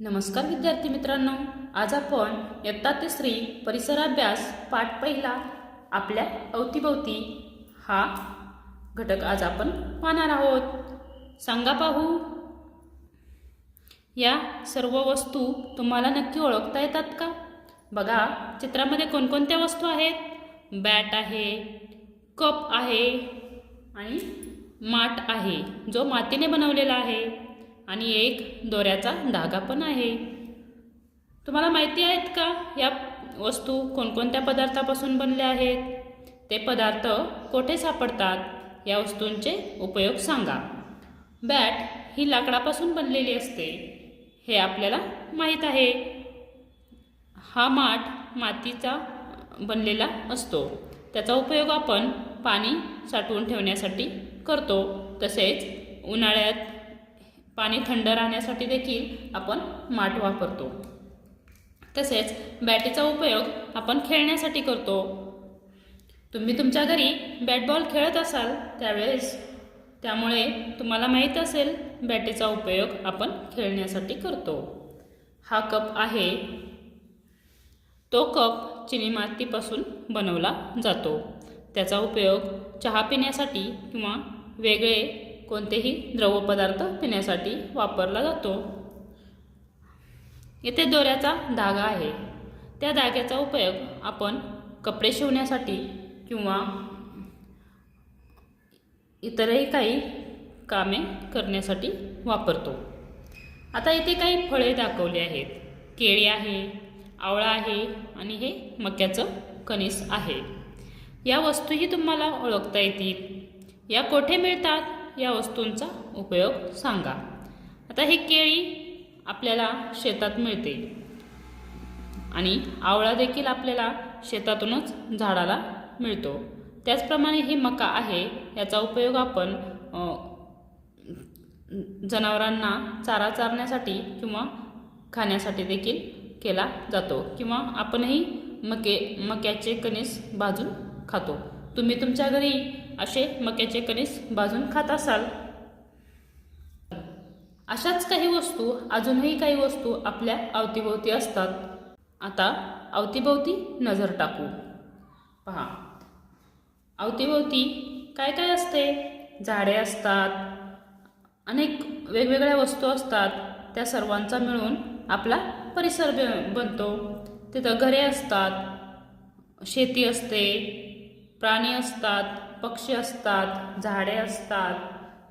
नमस्कार विद्यार्थी मित्रांनो आज आपण इयत्ता तिसरी परिसराभ्यास पाठ पहिला आपल्या अवतीभोवती हा घटक आज आपण पाहणार आहोत. सांगा पाहू. या सर्व वस्तू तुम्हाला नक्की ओळखता येतात का? बघा चित्रामध्ये कोणकोणत्या वस्तू आहेत? बॅट आहे कप आहे आणि माठ आहे जो मातीने बनवलेला आहे. आणि एक दोऱ्याचा धागा पण आहे. तुम्हाला माहिती आहेत का? या वस्तू कोणकोणत्या पदार्थापासून बनल्या आहेत? ते पदार्थ कोठे सापडतात? या वस्तूंचे उपयोग सांगा. बॅट ही लाकडापासून बनलेली असते. हे आपल्याला माहीत आहे. हा माठ मातीचा बनलेला असतो. त्याचा उपयोग आपण पाणी साठवून ठेवण्यासाठी करतो. तसेच उन्हाळ्यात पाणी थंड राहण्यासाठी देखील आपण माठ वापरतो. तसेच बॅटीचा उपयोग आपण खेळण्यासाठी करतो. तुम्ही तुमच्या घरी बॅट बॉल खेळत असाल त्यावेळेस त्यामुळे तुम्हाला माहीत असेल बॅटीचा उपयोग आपण खेळण्यासाठी करतो. हा कप आहे. तो कप चिनी मातीपासून बनवला जातो. त्याचा उपयोग चहा पिण्यासाठी किंवा वेगळे कोणतेही द्रवपदार्थ पिण्यासाठी वापरला जातो. येथे दोऱ्याचा धागा आहे. त्या धाग्याचा उपयोग आपण कपडे शिवण्यासाठी किंवा इतरही काही कामे करण्यासाठी वापरतो. आता इथे काही फळे दाखवली आहेत. केळी आहे आवळा आहे आणि हे मक्याचं कणीस आहे. या वस्तूही तुम्हाला ओळखता येतील. या कोठे मिळतात? या वस्तूंचा उपयोग सांगा. आता हे केळी आपल्याला शेतात मिळते. आणि आवळा देखील आपल्याला शेतातूनच झाडाला मिळतो. त्याचप्रमाणे हे मका आहे याचा उपयोग आपण जनावरांना चारा चारण्यासाठी किंवा खाण्यासाठी देखील केला जातो किंवा आपणही मके मक्याचे कणीस भाजून खातो. तुम्ही तुमच्या घरी असे मक्याचे कणीस भाजून खात असाल? अशाच काही वस्तू अजूनही काही वस्तू आपल्या अवतीभोवती असतात. आता अवतीभोवती नजर टाकू. पहा. अवतीभोवती काय काय असते? झाडे असतात. अनेक वेगवेगळ्या वस्तू असतात. त्या सर्वांचा मिळून आपला परिसर बनतो. तिथं घरे असतात. शेती असते. प्राणी असतात. पक्षी असतात झाडे असतात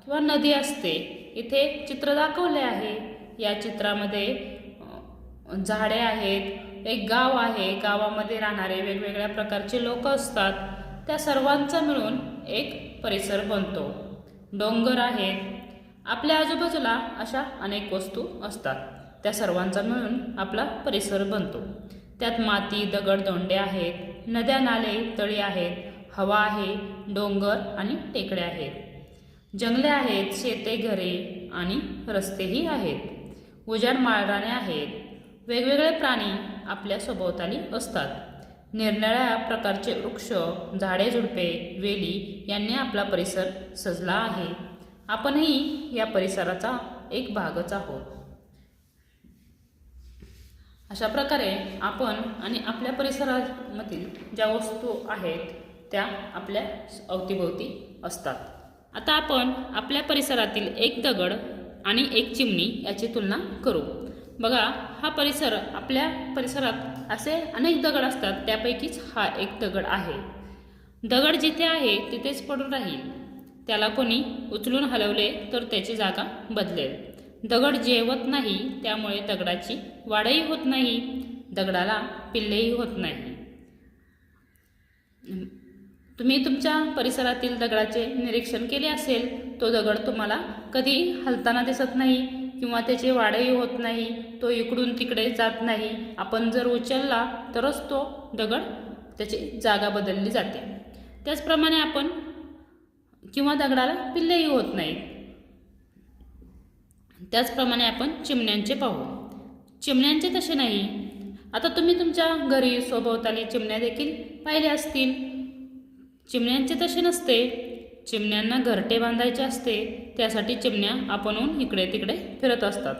किंवा नदी असते. इथे चित्र दाखवले आहे. या चित्रामध्ये झाडे आहेत एक गाव आहे. गावामध्ये राहणारे वेगवेगळ्या प्रकारचे लोक असतात. त्या सर्वांचा मिळून एक परिसर बनतो. डोंगर आहेत. आपल्या आजूबाजूला अशा अनेक वस्तू असतात. त्या सर्वांचा मिळून आपला परिसर बनतो. त्यात माती दगड दोंडे आहेत. नद्या नाले तळी आहेत. हवा आहे डोंगर आणि टेकड्या आहेत. जंगले आहेत शेते घरे आणि रस्तेही आहेत. उजाड माळराने आहेत. वेगवेगळे प्राणी आपल्या सभोवताली असतात. निरनिळ्या प्रकारचे वृक्ष झाडे झुडपे वेली यांनी आपला परिसर सजला आहे. आपणही या परिसराचा एक भागच आहोत. अशा प्रकारे आपण आणि आपल्या परिसरामधील ज्या वस्तू आहेत त्या आपल्या अवतीभोवती असतात. आता आपण आपल्या परिसरातील एक दगड आणि एक चिमणी याची तुलना करू. बघा हा परिसर आपल्या परिसरात असे अनेक दगड असतात त्यापैकीच हा एक दगड आहे. दगड जिथे आहे तिथेच पडून राहील. त्याला कोणी उचलून हलवले तर त्याची जागा बदलेल. दगड जेवत नाही त्यामुळे दगडाची वाढही होत नाही दगडाला पिल्लेही होत नाही. तुम्ही तुमच्या परिसरातील दगडाचे निरीक्षण केले असेल तो दगड तुम्हाला कधी हलताना दिसत नाही किंवा त्याचे वाढही होत नाही तो इकडून तिकडे जात नाही. आपण जर उचलला तरच तो दगड त्याची जागा बदलली जाते. त्याचप्रमाणे आपण किंवा दगडाला पिल्लेही होत नाही. त्याचप्रमाणे आपण चिमण्यांचे पाहू. चिमण्यांचे तसे नाही. आता तुम्ही तुमच्या घरी सोबवताली चिमण्या देखील पाहिल्या असतील. चिमण्यांचे तसे नसते. चिमण्यांना घरटे बांधायचे असते त्यासाठी चिमण्या आपणहून इकडे तिकडे फिरत असतात.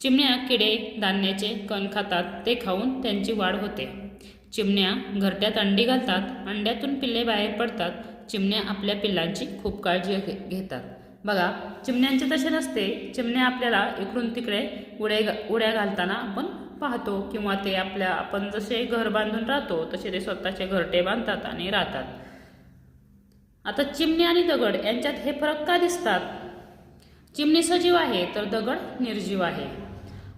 चिमण्या किडे धान्याचे कण खातात ते खाऊन त्यांची वाढ होते. चिमण्या घरट्यात अंडी घालतात अंड्यातून पिल्ले बाहेर पडतात. चिमण्या आपल्या पिल्लांची खूप काळजी घे- घेतात. बघा चिमण्यांचे तसे नसते. चिमण्या आपल्याला इकडून तिकडे उड्या घा- उड्या घालताना आपण पाहतो किंवा ते आपल्या आपण जसे घर बांधून राहतो तसे ते स्वतःचे घरटे बांधतात आणि राहतात. आता चिमणी आणि दगड यांच्यात हे फरक का दिसतात? चिमणी सजीव आहे तर दगड निर्जीव आहे.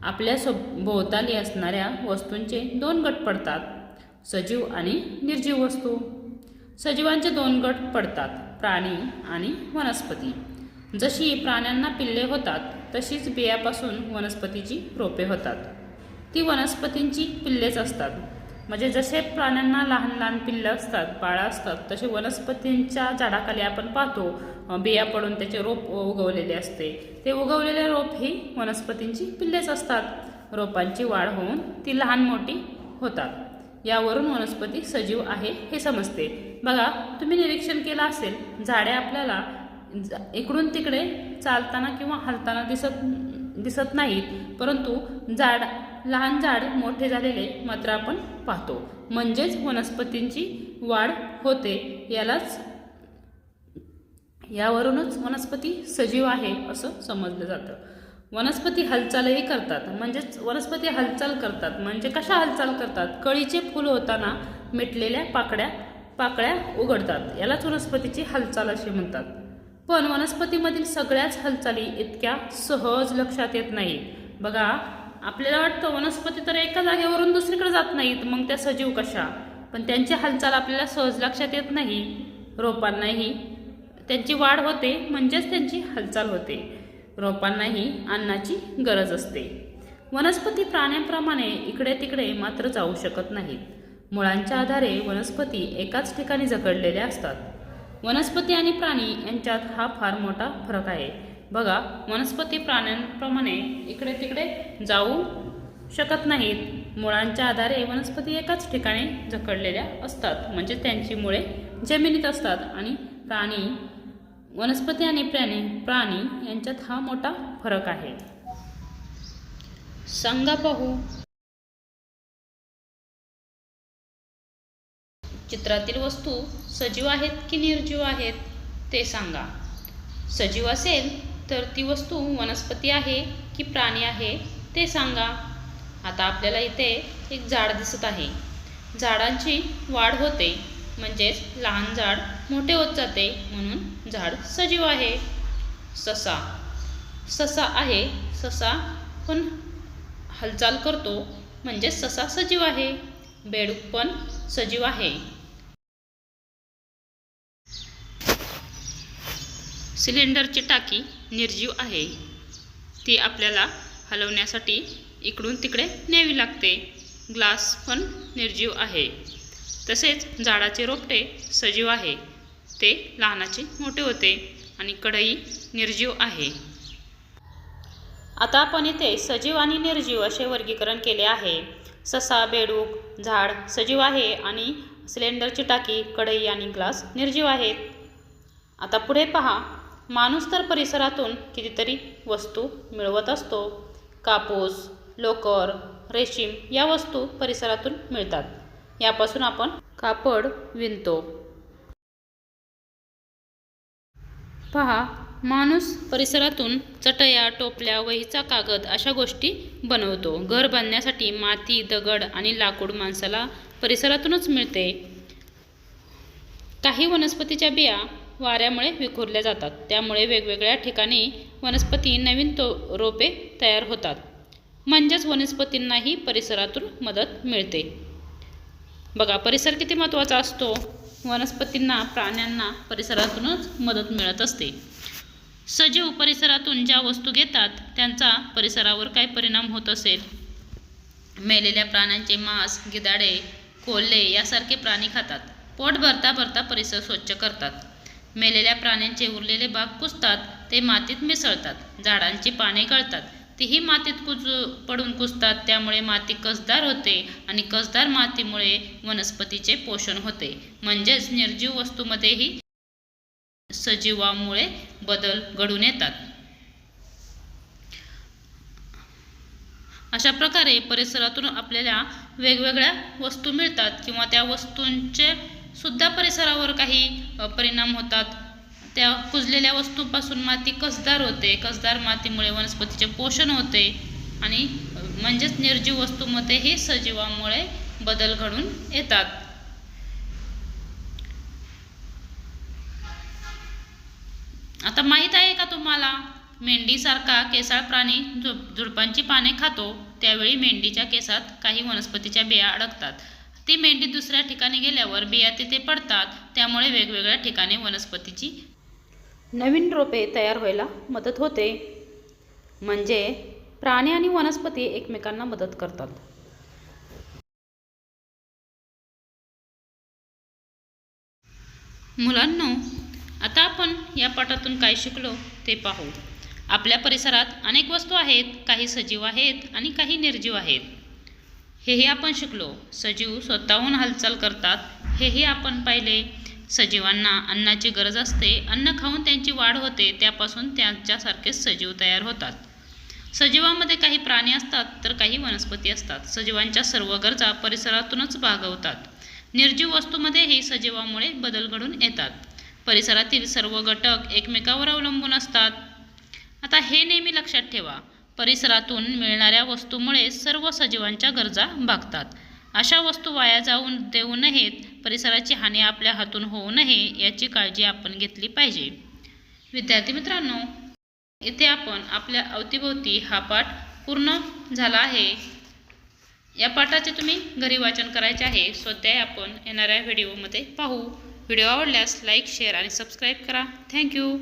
आपल्या सो भोवताली असणाऱ्या वस्तूंचे दोन गट पडतात सजीव आणि निर्जीव वस्तू. सजीवांचे दोन गट पडतात प्राणी आणि वनस्पती. जशी प्राण्यांना पिल्ले होतात तशीच बियापासून वनस्पतीची रोपे होतात. ती वनस्पतींची पिल्लेच असतात. म्हणजे जसे प्राण्यांना लहान लहान पिल्लं असतात बाळं असतात तसे वनस्पतींच्या झाडाखाली आपण पाहतो बिया पडून त्याचे रोप उगवलेले असते. ते उगवलेले रोप ही वनस्पतींची पिल्लेच असतात. रोपांची वाढ होऊन ती लहान मोठी होतात. यावरून वनस्पती सजीव आहे हे समजते. बघा तुम्ही निरीक्षण केलं असेल झाडे आपल्याला ज- इकडून तिकडे चालताना किंवा हलताना दिसत दिसत नाहीत परंतु झाड लहान झाड मोठे झालेले मात्र आपण पाहतो. म्हणजेच वनस्पतींची वाढ होते. यालाच यावरूनच वनस्पती सजीव आहे असं समजलं जातं. वनस्पती हालचालही करतात. म्हणजेच वनस्पती हालचाल करतात. म्हणजे कशा हालचाल करतात? कळीचे फूल होताना मिटलेल्या पाकड्या पाकळ्या उघडतात. यालाच वनस्पतीची हालचाल अशी म्हणतात. पण वनस्पतीमधील सगळ्याच हालचाली इतक्या सहज लक्षात येत नाही बघा आपल्याला वाटतं वनस्पती तर एका जागेवरून दुसरीकडे जात नाहीत मग त्या सजीव कशा? पण त्यांची हालचाल आपल्याला सहज लक्षात येत नाही. रोपांनाही त्यांची वाढ होते म्हणजेच त्यांची हालचाल होते. रोपांनाही अन्नाची गरज असते. वनस्पती प्राण्यांप्रमाणे इकडे तिकडे मात्र जाऊ शकत नाहीत. मुळांच्या आधारे वनस्पती एकाच ठिकाणी जकडलेल्या असतात. वनस्पती आणि प्राणी यांच्यात हा फार मोठा फरक आहे. बघा वनस्पती प्राण्यांप्रमाणे इकडे तिकडे जाऊ शकत नाहीत. मुळांच्या आधारे वनस्पती एकाच ठिकाणी जकडलेल्या असतात. म्हणजे त्यांची मुळे जमिनीत असतात. आणि प्राणी वनस्पती आणि प्राणी प्राणी यांच्यात हा मोठा फरक आहे. सांगा पाहू. चित्रातील वस्तू सजीव आहेत की निर्जीव आहेत ते सांगा. सजीव असेल तर ती वस्तू वनस्पती आहे की प्राणी आहे ते सांगा. आता आपल्याला इथे एक झाड दिसत आहे. झाडांची वाढ होते म्हणजेच लहान झाड मोठे होत जाते म्हणून झाड सजीव आहे. ससा. ससा आहे ससा पण हालचाल करतो म्हणजे ससा सजीव आहे. बेडूक पण सजीव आहे. सिलेंडरची टाकी निर्जीव आहे. ती आपल्याला हलवण्यासाठी इकडून तिकडे न्यावी लागते. ग्लास पण निर्जीव आहे. तसेच झाडाचे रोपटे सजीव आहे. ते लहानाचे मोठे होते आणि कढई निर्जीव आहे. आता आपण इथे सजीव आणि निर्जीव असे वर्गीकरण केले आहे. ससा बेडूक झाड सजीव आहे आणि सिलेंडरची टाकी कढई आणि ग्लास निर्जीव आहेत. आता पुढे पहा. माणूस तर परिसरातून कितीतरी वस्तू मिळवत असतो. कापूस लोकर रेशीम या वस्तू परिसरातून मिळतात. यापासून आपण कापड विणतो. पहा माणूस परिसरातून चटया टोपल्या वहीचा कागद अशा गोष्टी बनवतो. घर बांधण्यासाठी माती दगड आणि लाकूड माणसाला परिसरातूनच मिळते. काही वनस्पतीच्या बिया वाऱ्यामुळे विखुरल्या जातात. त्यामुळे वेगवेगळ्या ठिकाणी वनस्पती नवीन तो रोपे तयार होतात. म्हणजेच वनस्पतींनाही परिसरातून मदत मिळते. बघा परिसर किती महत्त्वाचा असतो? वनस्पतींना प्राण्यांना परिसरातूनच मदत मिळत असते. सजीव परिसरातून ज्या वस्तू घेतात त्यांचा परिसरावर काय परिणाम होत असेल? मेलेल्या प्राण्यांचे मांस गिदाडे कोल्हे यासारखे प्राणी खातात. पोट भरता भरता परिसर स्वच्छ करतात. मेलेल्या प्राण्यांचे उरलेले भाग कुजतात ते मातीत मिसळतात झाडांची पाने गळतात. तीही मातीत कुज पडून कुजतात त्यामुळे माती कसदार होते आणि कसदार मातीमुळे वनस्पतीचे पोषण होते. म्हणजेच निर्जीव वस्तूमध्येही सजीवामुळे बदल घडून येतात. अशा प्रकारे परिसरातून आपल्याला वेगवेगळ्या वस्तू मिळतात किंवा त्या वस्तूंचे सुद्धा परिसरावर काही परिणाम होतात. त्या कुजलेल्या वस्तूंपासून माती कसदार होते. कसदार मातीमुळे वनस्पतीचे पोषण होते. आणि म्हणजेच निर्जीव वस्तूमध्ये हे सजीवामुळे बदल घडून येतात. आता माहीत आहे का तुम्हाला? मेंढीसारखा केसाळ प्राणी झुड झुडपांची पाने खातो. त्यावेळी मेंढीच्या केसात काही वनस्पतीच्या बिया अडकतात. ती मेंढी दुसऱ्या ठिकाणी गेल्यावर बिया तिथे पडतात त्यामुळे वेगवेगळ्या ठिकाणी वनस्पतीची नवीन रोपे तयार व्हायला मदत होते. म्हणजे प्राणी आणि वनस्पती एकमेकांना मदत करतात. मुलांनो आता आपण या पाठातून काय शिकलो ते पाहू. आपल्या परिसरात अनेक वस्तू आहेत काही सजीव आहेत आणि काही निर्जीव आहेत. हेही आपण शिकलो. सजीव स्वतःहून हालचाल करतात. हेही आपण पाहिले. सजीवांना अन्नाची गरज असते. अन्न खाऊन त्यांची वाढ होते. त्यापासून त्यांच्यासारखेच सजीव तयार होतात. सजीवांमध्ये काही प्राणी असतात तर काही वनस्पती असतात. सजीवांच्या सर्व गरजा परिसरातूनच भागवतात. निर्जीव वस्तूमध्येही सजीवामुळे बदल घडून येतात. परिसरातील सर्व घटक एकमेकावर अवलंबून असतात. आता हे नेहमी लक्षात ठेवा. परिसरातून मिळणाऱ्या वस्तूमुळे सर्व सजीवांच्या गरजा भागतात. अशा वस्तू वाया जाऊन देऊ नयेत परिसराची हानी आपल्या हातून होऊ नये याची काळजी आपण घेतली पाहिजे. विद्यार्थी मित्रांनो इथे आपण आपल्या अवतीभोवती हा पाठ पूर्ण झाला आहे. या पाठाचे तुम्ही घरी वाचन करायचे आहे स्वाध्याय आपण येणाऱ्या व्हिडिओमध्ये पाहू. व्हिडिओ आवडल्यास लाईक शेअर आणि सबस्क्राईब करा. Thank you.